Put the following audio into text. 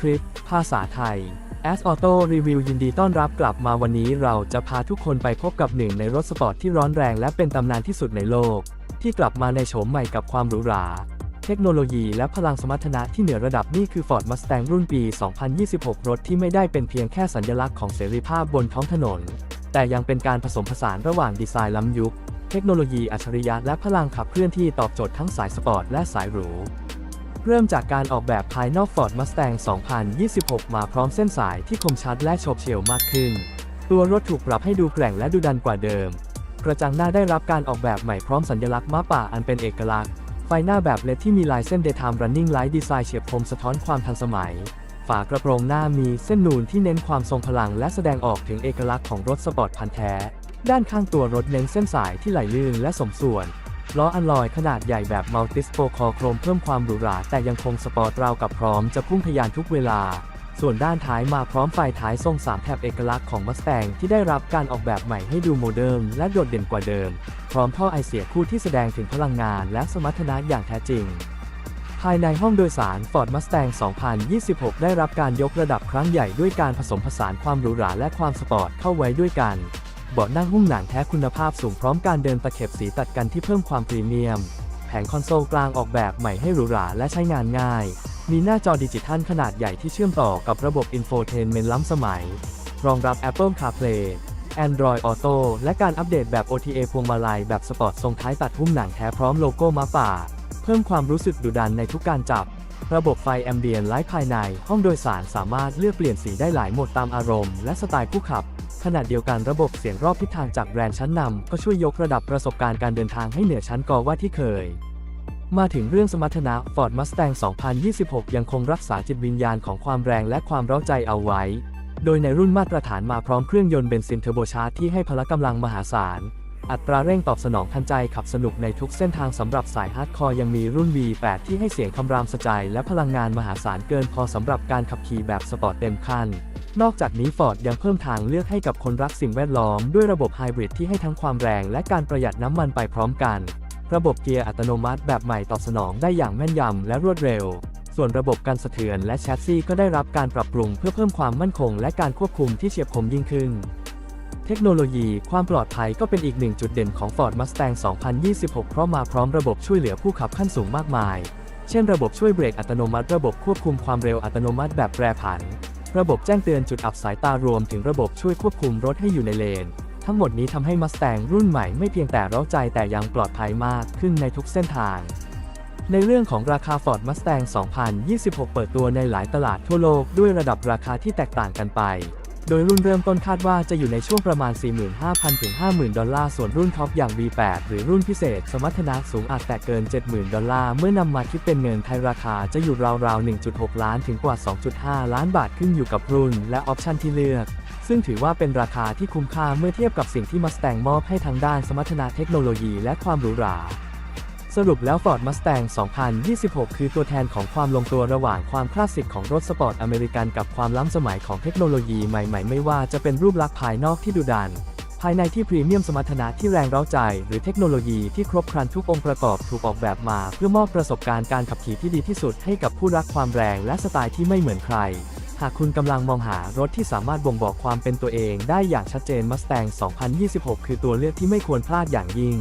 คริปต์ภาษาไทย As Auto Review ยินดีต้อนรับกลับมาวันนี้เราจะพาทุกคนไปพบกับหนึ่งในรถสปอร์ตที่ร้อนแรงและเป็นตำนานที่สุดในโลก ที่กลับมาในโฉมใหม่กับความหรูหรา เทคโนโลยีและพลังสมรรถนะที่เหนือระดับนี่คือ Ford Mustang รุ่นปี 2026 รถที่ไม่ได้เป็นเพียงแค่สัญลักษณ์ของเสรีภาพบนท้องถนน แต่ยังเป็นการผสมผสานระหว่างดีไซน์ล้ำยุค เทคโนโลยีอัจฉริยะและพลังขับเคลื่อนที่ตอบโจทย์ทั้งสายสปอร์ตและสายหรู เริ่มจากการออกแบบภายนอก Ford Mustang 2026 มาพร้อมเส้นสายที่คมชัดและโฉบเฉี่ยวมากขึ้น ตัวรถถูกปรับให้ดูแกร่งและดูดันกว่าเดิม กระจังหน้าได้รับการออกแบบใหม่พร้อมสัญลักษณ์ม้าป่าอันเป็นเอกลักษณ์ ไฟหน้าแบบเลดที่มีลายเส้น Daytime Running Light ดีไซน์เฉียบคมสะท้อนความทันสมัย ฝากระโปรงหน้ามีเส้นนูนที่เน้นความทรงพลัง และแสดงออกถึงเอกลักษณ์ของรถสปอร์ตพันธุ์แท้ ด้านข้างตัวรถเน้นเส้นสายที่ไหลลื่นและสมส่วน ล้ออัลลอยขนาดใหญ่แบบมัลติสโปคอโครมเพิ่มความหรูหราแต่ยังคงสปอร์ตราวกับพร้อมจะพุ่งทะยานทุกเวลา ส่วนด้านท้ายมาพร้อมไฟท้ายทรงสามแถบเอกลักษณ์ของมัสแตงที่ได้รับการออกแบบใหม่ให้ดูโมเดิร์นและโดดเด่นกว่าเดิม พร้อมท่อไอเสียคู่ที่แสดงถึงพลังงานและสมรรถนะอย่างแท้จริงภายในห้องโดยสาร Ford Mustang 2026 ได้รับการยกระดับครั้งใหญ่ด้วยการผสมผสานความหรูหราและความสปอร์ตเข้าไว้ด้วยกัน เบาะนั่งหุ้มหนังแท้คุณภาพสูงพร้อมการเดินตะเข็บสีตัดกันที่เพิ่มความพรีเมียม แผงคอนโซลกลางออกแบบใหม่ให้หรูหราและใช้งานง่าย มีหน้าจอดิจิทัลขนาดใหญ่ที่เชื่อมต่อกับระบบ Infotainment ล้ำสมัย รองรับ Apple CarPlay Android Auto และการอัปเดตแบบ OTA พวงมาลัยแบบสปอร์ตทรงท้ายตัดหุ้มหนังแท้พร้อมโลโก้ม้าป่า เพิ่มความรู้สึกดุดันในทุกการจับ ระบบไฟแอมเบียนไลท์ภายใน ห้องโดยสารสามารถเลือกเปลี่ยนสีได้หลายโหมดตามอารมณ์และสไตล์ผู้ขับ ขณะเดียวกันระบบเสียงรอบทิศทางจากแบรนด์ชั้นนำก็ช่วยยกระดับประสบการณ์การเดินทางให้เหนือชั้นกอว่าที่เคย มาถึงเรื่องสมรรถนะ Ford Mustang 2026 ยังคงรักษาจิตวิญญาณของความแรงและความเร้าใจเอาไว้ โดยในรุ่นมาตรฐานมาพร้อมเครื่องยนต์เบนซินเทอร์โบชาร์จที่ให้พละกำลังมหาศาล อัตราเร่งตอบสนองทันใจขับสนุกในทุกเส้นทางสำหรับสายฮาร์ดคอร์ยังมีรุ่น V8 ที่ให้เสียงคำรามสะใจและพลังงานมหาศาลเกินพอสำหรับการขับขี่แบบสปอร์ตเต็มคัน นอกจากนี้ Ford ยังเพิ่มทางเลือกให้กับคนรักสิ่งแวดล้อมด้วยระบบไฮบริดที่ให้ทั้งความแรงและการประหยัดน้ำมันไปพร้อมกัน ระบบเกียร์อัตโนมัติแบบใหม่ตอบสนองได้อย่างแม่นยำและรวดเร็ว ส่วนระบบการสะเทือนและแชสซีก็ได้รับการปรับปรุงเพื่อเพิ่มความมั่นคงและการควบคุมที่เฉียบคมยิ่งขึ้น เทคโนโลยีความปลอดภัยก็เป็นอีกหนึ่งจุดเด่นของ Ford Mustang 2026 เพราะมาพร้อมระบบช่วยเหลือผู้ขับขั้นสูงมากมาย เช่น ระบบช่วยเบรกอัตโนมัติ ระบบควบคุมความเร็วอัตโนมัติแบบแปรผัน ระบบแจ้งเตือนจุดอับสายตารวมถึงระบบช่วยควบคุมรถให้อยู่ในเลน ทั้งหมดนี้ทำให้มัสแตงรุ่นใหม่ไม่เพียงแต่ร้าใจแต่ยังปลอดภัยมากขึ้นในทุกเส้นทาง ในเรื่องของราคา Ford Mustang 2026 เปิดตัวในหลายตลาดทั่วโลกด้วยระดับราคาที่แตกต่างกันไป โดยรุ่นเริ่มต้นคาดว่าจะอยู่ในช่วงประมาณ 45,000 ถึง 50,000 ดอลลาร์ ส่วนรุ่นท็อปอย่าง V8 หรือรุ่นพิเศษ สมรรถนะสูงอาจแตะเกิน 70,000 ดอลลาร์ เมื่อนำมาคิดเป็นเงินไทยราคาจะอยู่ราวๆ 1.6 ล้านถึงกว่า 2.5 ล้านบาทขึ้นอยู่กับรุ่นและออปชันที่เลือก ซึ่งถือว่าเป็นราคาที่คุ้มค่าเมื่อเทียบกับสิ่งที่ Mustang มอบให้ทางด้านสมรรถนะเทคโนโลยีและความหรูหรา สรุปแล้ว Ford Mustang 2026 คือตัวแทนของความลงตัวระหว่างความคลาสสิกของรถสปอร์ตอเมริกันกับความล้ำสมัยของเทคโนโลยีใหม่ๆ ไม่ว่าจะเป็นรูปลักษณ์ภายนอกที่ดุดัน ภายในที่พรีเมียมสมรรถนะที่แรงเร้าใจ หรือเทคโนโลยีที่ครบครันทุกองค์ประกอบถูกออกแบบมา เพื่อมอบประสบการณ์การขับขี่ที่ดีที่สุดให้กับผู้รักความแรงและสไตล์ที่ไม่เหมือนใครหากคุณกำลังมองหารถที่สามารถบ่งบอกความเป็นตัวเองได้อย่างชัดเจน Mustang 2026 คือตัวเลือกที่ไม่ควรพลาดอย่างยิ่ง